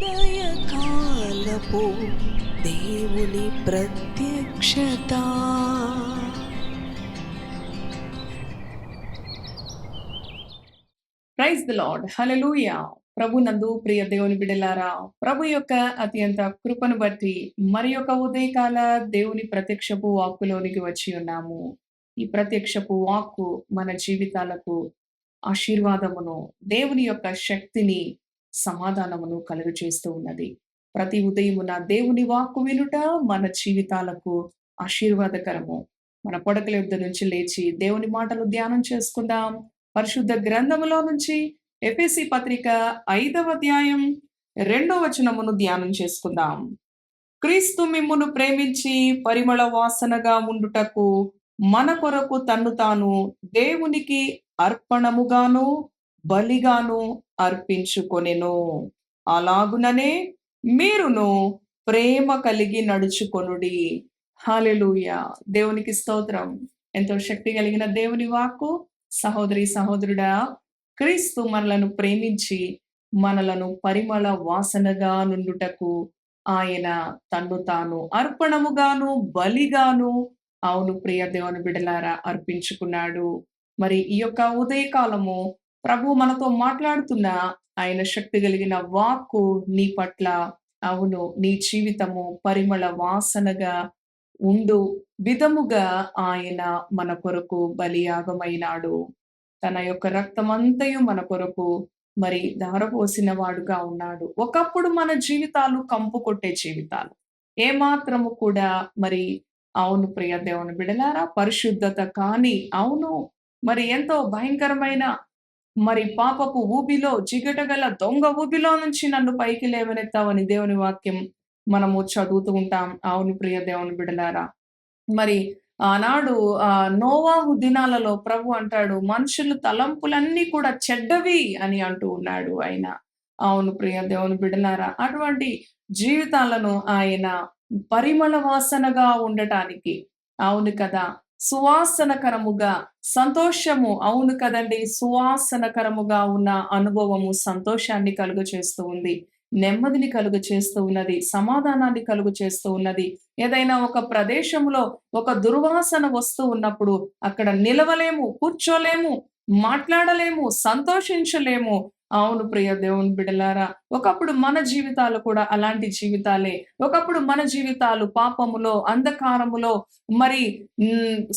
ఉదయకాలపు దేవుని ప్రత్యక్షత. ప్రైజ్ ద లాడ్ హలలుయా ప్రభు నందు ప్రియ దేవుని బిడలారా ప్రభు యొక్క అత్యంత కృపను బట్టి మరి యొక్క ఉదయకాల దేవుని ప్రత్యక్షపు వాక్కులోనికి వచ్చి ఉన్నాము. ఈ ప్రత్యక్షపు వాక్కు మన జీవితాలకు ఆశీర్వాదమును దేవుని యొక్క శక్తిని సమాధానమును కలుగు చేస్తూ ఉన్నది. ప్రతి ఉదయమున దేవుని వాక్కు వినుట మన జీవితాలకు ఆశీర్వాదకరము. మన పొడకల యుద్ధ నుంచి లేచి దేవుని మాటలు ధ్యానం చేసుకుందాం. పరిశుద్ధ గ్రంథములో నుంచి ఎఫెసి పత్రిక ఐదవ అధ్యాయం రెండవ వచనమును ధ్యానం చేసుకుందాం. క్రీస్తు మిమ్మును ప్రేమించి పరిమళ వాసనగా ఉండుటకు మన కొరకు తన్ను తాను దేవునికి అర్పణముగాను బలిగాను అర్పించుకొనెను. అలాగుననే మీరును ప్రేమ కలిగి నడుచుకొనుడి. హాలెలూయ దేవునికి స్తోత్రం. ఎంతో శక్తి కలిగిన దేవుని వాక్కు. సహోదరి సహోదరుడా క్రీస్తు మనలను ప్రేమించి మనలను పరిమళ వాసనగా నుండుటకు ఆయన తన్ను తాను అర్పణముగాను బలిగాను అవును ప్రియ దేవుని బిడలారా అర్పించుకున్నాడు. మరి ఈ యొక్క ఉదయకాలము ప్రభు మనతో మాట్లాడుతున్న ఆయన శక్తి కలిగిన వాక్కు నీ పట్ల అవును నీ జీవితము పరిమళ వాసనగా ఉండు విధముగా ఆయన మన కొరకు బలియాగమైనాడు. తన యొక్క రక్తమంతయు మన కొరకు మరి ధారపోసిన వాడుగా ఉన్నాడు. ఒకప్పుడు మన జీవితాలు కంపు కొట్టే జీవితాలు. ఏమాత్రము కూడా మరి అవును ప్రియ దేవుని బిడలారా పరిశుద్ధత కానీ అవును మరి ఎంతో భయంకరమైన మరి పాపపు ఊబిలో జిగటగల దొంగ ఊబిలో నుంచి నన్ను పైకి లేవనెత్తావని దేవుని వాక్యం మనము చదువుతూ ఉంటాం. అవును ప్రియ దేవుని బిడలారా. మరి ఆనాడు ఆ నోవాహు దినాలలో ప్రభు అంటాడు మనుషులు తలంపులన్నీ కూడా చెడ్డవి అని అంటూ ఉన్నాడు ఆయన. అవును ప్రియ దేవుని బిడలారా. అటువంటి జీవితాలను ఆయన పరిమళ వాసనగా ఉండటానికి అవును కదా సువాసనకరముగా సంతోషము. అవును కదండి సువాసనకరముగా ఉన్న అనుభవము సంతోషాన్ని కలుగు చేస్తూ ఉంది. నెమ్మదిని కలుగు చేస్తూ ఉన్నది. సమాధానాన్ని కలుగు చేస్తూ ఉన్నది. ఏదైనా ఒక ప్రదేశంలో ఒక దుర్వాసన వస్తూ ఉన్నప్పుడు అక్కడ నిలవలేము కూర్చోలేము మాట్లాడలేము సంతోషించలేము. అవును ప్రియ దేవుని బిడలారా ఒకప్పుడు మన జీవితాలు కూడా అలాంటి జీవితాలే. ఒకప్పుడు మన జీవితాలు పాపములో అంధకారములో మరి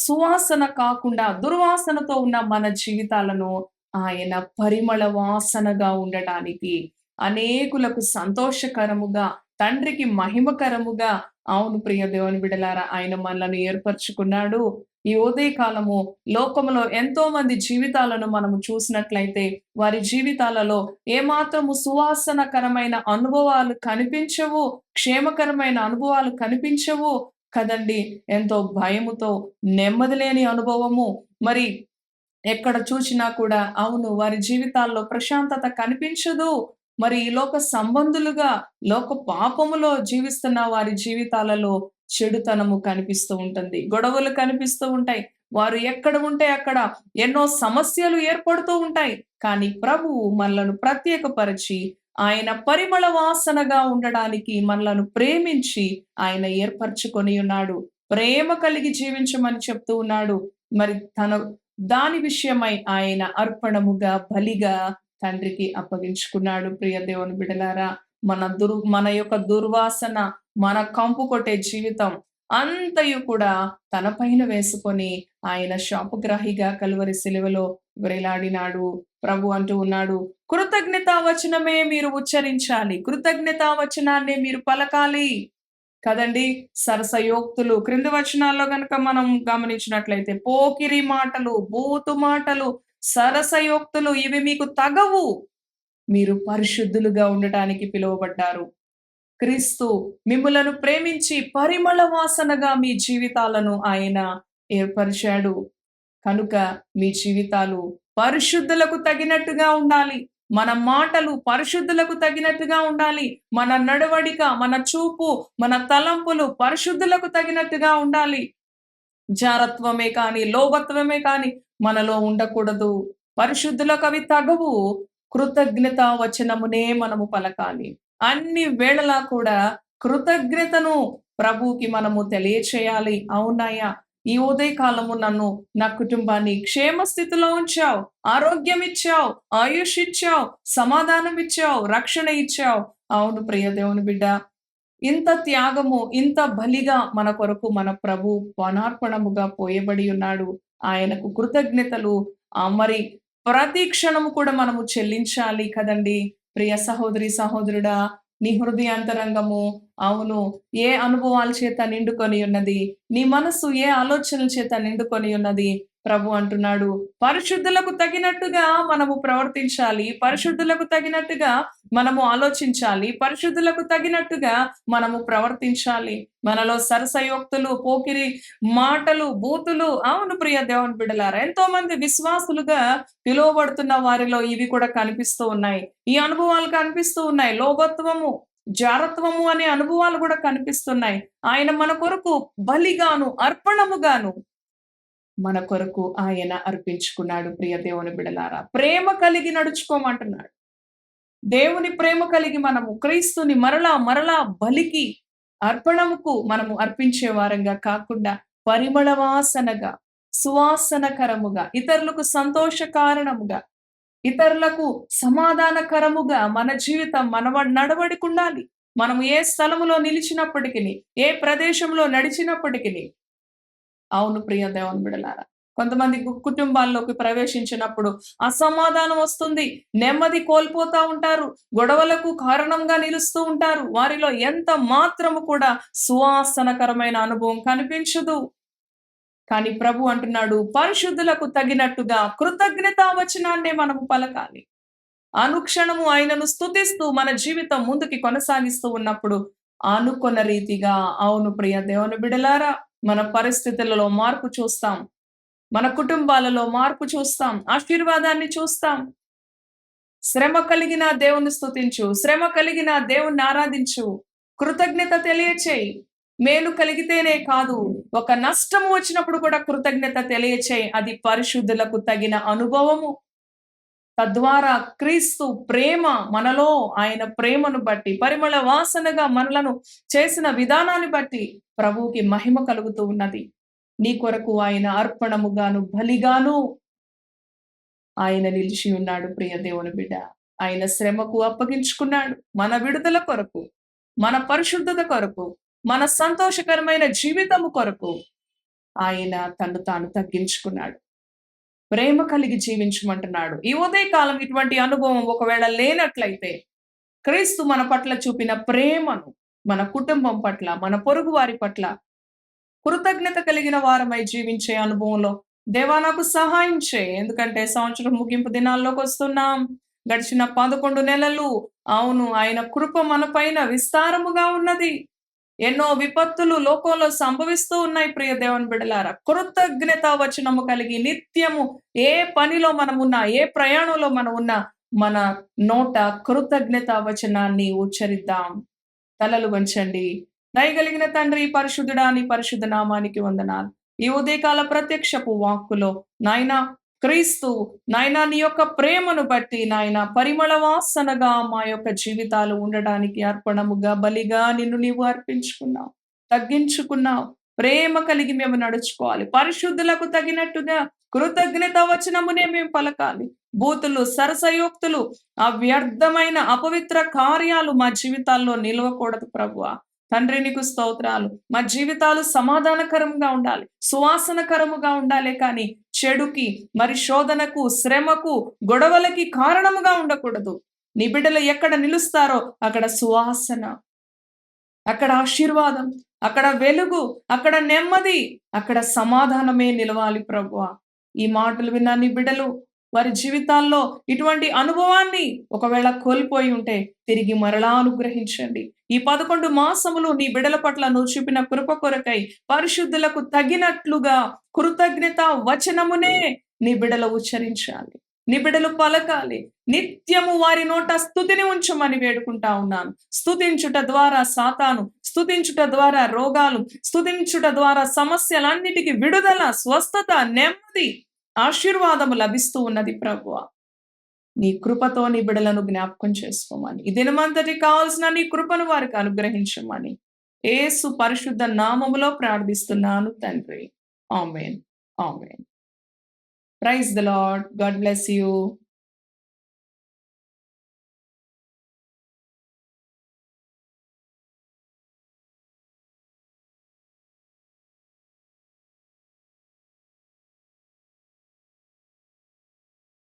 సువాసన కాకుండా దుర్వాసనతో ఉన్న మన జీవితాలను ఆయన పరిమళ వాసనగా ఉండటానికి అనేకులకు సంతోషకరముగా తండ్రికి మహిమకరముగా అవును ప్రియ దేవుని బిడలారా ఆయన మనలను ఏర్పరచుకున్నాడు. ఈ ఉదయకాలము లోకములో ఎంతో మంది జీవితాలను మనము చూసినట్లయితే వారి జీవితాలలో ఏమాత్రము సువాసనకరమైన అనుభవాలు కనిపించవు క్షేమకరమైన అనుభవాలు కనిపించవు కదండి. ఎంతో భయముతో నెమ్మది లేని అనుభవము. మరి ఎక్కడ చూసినా కూడా అవును వారి జీవితాల్లో ప్రశాంతత కనిపించదు. మరి ఈ లోక సంబంధులుగా లోక పాపములో జీవిస్తున్న వారి జీవితాలలో చెడుతనము కనిపిస్తూ ఉంటుంది. గొడవలు కనిపిస్తూ ఉంటాయి. వారు ఎక్కడ ఉంటే అక్కడ ఎన్నో సమస్యలు ఏర్పడుతూ ఉంటాయి. కానీ ప్రభువు మనలను ప్రత్యేకపరిచి ఆయన పరిమళ వాసనగా ఉండడానికి మనలను ప్రేమించి ఆయన ఏర్పరచుకొని ఉన్నాడు. ప్రేమ కలిగి జీవించమని చెప్తూ ఉన్నాడు. మరి తన దాని విషయమై ఆయన అర్పణముగా బలిగా తండ్రికి అప్పగించుకున్నాడు. ప్రియ దేవుని బిడలారా మన దుర్ మన యొక్క దుర్వాసన మన కంపు కొట్టే జీవితం అంతయు కూడా తన పైన వేసుకొని ఆయన శాపగ్రాహిగా కలువరి సెలవులో వేలాడినాడు. ప్రభు అంటూ ఉన్నాడు కృతజ్ఞతా వచనమే మీరు ఉచ్చరించాలి. కృతజ్ఞతా వచనాన్ని మీరు పలకాలి. కదండి సరసయోక్తులు. క్రింది వచనాల్లో గనక మనం గమనించినట్లయితే పోకిరి మాటలు బూతు మాటలు సరసయోక్తులు ఇవి మీకు తగవు. మీరు పరిశుద్ధులుగా ఉండటానికి పిలువబడ్డారు. క్రీస్తు మిమ్ములను ప్రేమించి పరిమళ వాసనగా మీ జీవితాలను ఆయన ఏర్పరిచాడు. కనుక మీ జీవితాలు పరిశుద్ధులకు తగినట్టుగా ఉండాలి. మన మాటలు పరిశుద్ధులకు తగినట్టుగా ఉండాలి. మన నడవడిక మన చూపు మన తలంపులు పరిశుద్ధులకు తగినట్టుగా ఉండాలి. జారత్వమే కానీ లోభత్వమే కానీ మనలో ఉండకూడదు. పరిశుద్ధులకు అవి తగవు. కృతజ్ఞత వచనమునే మనము పలకాలి. అన్ని వేళలా కూడా కృతజ్ఞతను ప్రభుకి మనము తెలియచేయాలి. అవునాయా? ఈ ఉదయకాలము నన్ను నా కుటుంబాన్ని క్షేమ స్థితిలో ఉంచావు ఆరోగ్యం ఇచ్చావు ఆయుష్ ఇచ్చావు సమాధానం ఇచ్చావు రక్షణ ఇచ్చావు. అవును ప్రియ దేవుని బిడ్డ ఇంత త్యాగము ఇంత బలిగా మన కొరకు మన ప్రభు వనార్పణముగా పోయబడి ఉన్నాడు. ఆయనకు కృతజ్ఞతలు. మరి ప్రతి క్షణము కూడా మనము చెల్లించాలి కదండి? ప్రియ సహోదరి సహోదరుడా నీ హృదయాంతరంగము అవును. ఏ అనుభవాల చేత నిండుకొని ఉన్నది? నీ మనస్సు ఏ ఆలోచనల చేత నిండుకొని ఉన్నది? ప్రభు అంటున్నాడు పరిశుద్ధులకు తగినట్టుగా మనము ప్రవర్తించాలి పరిశుద్ధులకు తగినట్టుగా మనము ఆలోచించాలి పరిశుద్ధులకు తగినట్టుగా మనము ప్రవర్తించాలి. మనలో సరసయోక్తులు పోకిరి మాటలు బూతులు అవును ప్రియ దేవుని బిడలారా ఎంతో మంది విశ్వాసులుగా పిలువబడుతున్న వారిలో ఇవి కూడా కనిపిస్తూ ఉన్నాయి. ఈ అనుభవాలు కనిపిస్తూ ఉన్నాయి. లోభత్వము జారత్వము అనే అనుభవాలు కూడా కనిపిస్తున్నాయి. ఆయన మన కొరకు బలిగాను అర్పణముగాను మన కొరకు ఆయన అర్పించుకున్నాడు ప్రియ దేవుని బిడలారా. ప్రేమ కలిగి నడుచుకోమంటున్నాడు. దేవుని ప్రేమ కలిగి మనము క్రీస్తుని మరలా మరలా బలికి అర్పణముకు మనము అర్పించే వారంగా కాకుండా పరిమళవాసనగా సువాసనకరముగా ఇతరులకు సంతోష కారణముగా ఇతరులకు సమాధానకరముగా మన జీవితం మన నడవడికి ఉండాలి మనం ఏ స్థలములో నిలిచినప్పటికీ ఏ ప్రదేశంలో నడిచినప్పటికీ అవును ప్రియ దేవన్ బిడలారా. కొంతమంది కుటుంబాల్లోకి ప్రవేశించినప్పుడు అసమాధానం వస్తుంది నెమ్మది కోల్పోతూ ఉంటారు గొడవలకు కారణంగా నిలుస్తూ ఉంటారు వారిలో ఎంత మాత్రము కూడా సువాసనకరమైన అనుభవం కనిపించదు. కానీ ప్రభు అంటున్నాడు పరిశుద్ధులకు తగినట్టుగా కృతజ్ఞతా వచనాన్నే మనము పలకాలి. అనుక్షణము ఆయనను స్తుతిస్తూ మన జీవితం ముందుకి కొనసాగిస్తూ ఉన్నప్పుడు అనుకున్న రీతిగా అవును ప్రియ దేవుని బిడలారా. మన పరిస్థితులలో మార్పు చూస్తాం. మన కుటుంబాలలో మార్పు చూస్తాం. ఆశీర్వాదాన్ని చూస్తాం. శ్రమ కలిగిన దేవుని స్థుతించు శ్రమ కలిగిన దేవుణ్ణి ఆరాధించు. కృతజ్ఞత తెలియచేయి. మేలు కలిగితేనే కాదు ఒక నష్టము వచ్చినప్పుడు కూడా కృతజ్ఞత తెలియచేయి. అది పరిశుద్ధులకు తగిన అనుభవము. తద్వారా క్రీస్తు ప్రేమ మనలో ఆయన ప్రేమను బట్టి పరిమళ వాసనగా మనలను చేసిన విధానాన్ని బట్టి ప్రభువుకి మహిమ కలుగుతూ ఉన్నది. నీ కొరకు ఆయన అర్పణముగాను బలిగాను ఆయన నిలిచి ఉన్నాడు ప్రియ దేవుని బిడ్డ. ఆయన శ్రమకు అప్పగించుకున్నాడు మన విడుదల కొరకు మన పరిశుద్ధత కొరకు మన సంతోషకరమైన జీవితము కొరకు ఆయన తను తాను తగ్గించుకున్నాడు. ప్రేమ కలిగి జీవించమంటున్నాడు. ఈ ఉదయకాలం ఇటువంటి అనుభవం ఒకవేళ లేనట్లయితే క్రీస్తు మన పట్ల చూపిన ప్రేమను మన కుటుంబం పట్ల మన పొరుగు వారి పట్ల కృతజ్ఞత కలిగిన వారమై జీవించే అనుభవంలో దేవా నాకు సహాయం చేయి. ఎందుకంటే సంవత్సరం ముగింపు దినాల్లోకి వస్తున్నాం. గడిచిన పదకొండు నెలలు. అవును ఆయన కృప మన పైన విస్తారముగా ఉన్నది. ఎన్నో విపత్తులు లోకంలో సంభవిస్తూ ఉన్నాయి ప్రియ దేవుని బిడలారా. కృతజ్ఞత వచనము కలిగి నిత్యము ఏ పనిలో మనం ఉన్నా ఏ ప్రయాణంలో మనం ఉన్నా మన నోట కృతజ్ఞత వచనాన్ని ఉచ్చరిద్దాం. తలలు వంచండి. దయగలిగిన తండ్రి పరిశుద్ధుడా నీ పరిశుద్ధ నామానికి వందనాలు. ఈ ఉదయకాల ప్రత్యక్షపు వాక్కులో నాయనా క్రీస్తు నాయనా నీ యొక్క ప్రేమను బట్టి నాయన పరిమళ వాసనగా మా యొక్క జీవితాలు ఉండడానికి అర్పణముగా బలిగా నిన్ను నీవు అర్పించుకున్నావు తగ్గించుకున్నావు. ప్రేమ కలిగి మేము నడుచుకోవాలి. పరిశుద్ధులకు తగినట్టుగా కృతజ్ఞత వచనమునే మేము పలకాలి. బూతులు సరసయోక్తులు ఆ వ్యర్థమైన అపవిత్ర కార్యాలు మా జీవితాల్లో నిలవకూడదు ప్రభువ. తండ్రి నీకు స్తోత్రాలు. మా జీవితాలు సమాధానకరంగా ఉండాలి సువాసనకరముగా ఉండాలి కానీ చెడుకి మరి శోధనకు శ్రమకు గొడవలకి కారణముగా ఉండకూడదు. నీ బిడ్డలు ఎక్కడ నిలుస్తారో అక్కడ సువాసన అక్కడ ఆశీర్వాదం అక్కడ వెలుగు అక్కడ నెమ్మది అక్కడ సమాధానమే నిలవాలి ప్రభువ. ఈ మాటలు విన్న నీ బిడ్డలు వారి జీవితాల్లో ఇటువంటి అనుభవాన్ని ఒకవేళ కోల్పోయి ఉంటే తిరిగి మరలా అనుగ్రహించండి. ఈ పదకొండు మాసములు నీ బిడల పట్ల నువ్వు చూపిన కృప కొరకై పరిశుద్ధులకు తగినట్లుగా కృతజ్ఞత వచనమునే నీ బిడలు ఉచ్చరించాలి. నీ బిడలు పలకాలి. నిత్యము వారి నోట స్థుతిని ఉంచమని వేడుకుంటా ఉన్నాను. స్థుతించుట ద్వారా సాతాను స్థుతించుట ద్వారా రోగాలు స్థుతించుట ద్వారా సమస్యలన్నిటికీ విడుదల స్వస్థత నెమ్మది ఆశీర్వాదము లభిస్తూ ఉన్నది ప్రభువ. నీ కృపతో నీ బిడలను జ్ఞాపకం చేసుకోమని. ఈ దినమంతటి కావాల్సిన నీ కృపను వారికి అనుగ్రహించమని. ఏసు పరిశుద్ధ నామములో ప్రార్థిస్తున్నాను తండ్రి. Amen. Amen. Praise the lord God bless you.